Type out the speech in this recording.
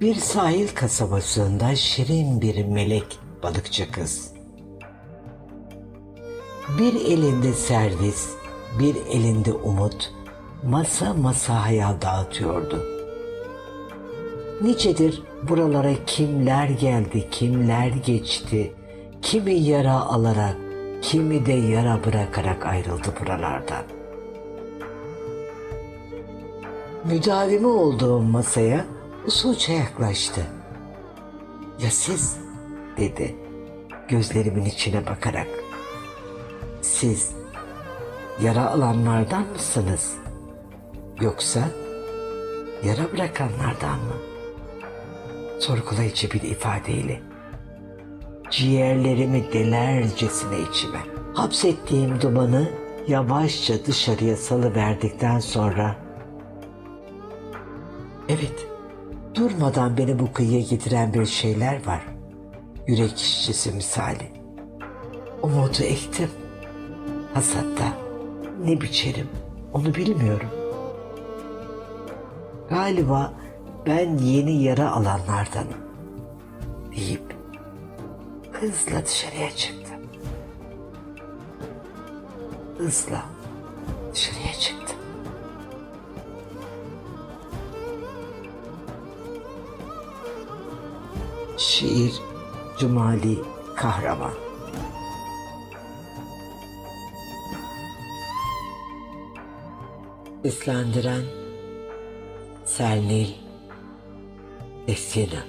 Bir sahil kasabasında şirin bir melek balıkçı kız. Bir elinde servis, bir elinde umut, masa masa hayal dağıtıyordu. Nicedir buralara kimler geldi, kimler geçti, kimi yara alarak, kimi de yara bırakarak ayrıldı buralardan. Müdavimi olduğum masaya usulca yaklaştı. Ya siz? dedi gözlerimin içine bakarak. Siz yara alanlardan mısınız? Yoksa yara bırakanlardan mı? Sorgulayıcı bir ifadeyle. Ciğerlerimi delercesine içime. Hapsettiğim dumanı yavaşça dışarıya salıverdikten sonra Evet, durmadan beni bu kıyıya getiren bir şeyler var. Yürek işçisi misali. Umudu ektim. Hasatta ne biçerim onu bilmiyorum. Galiba ben yeni yara alanlardanım deyip hızla dışarıya çıktım. Hızla dışarıya çıktım. Şiir Cumali Kahraman. Seslendiren Sernil Esyenan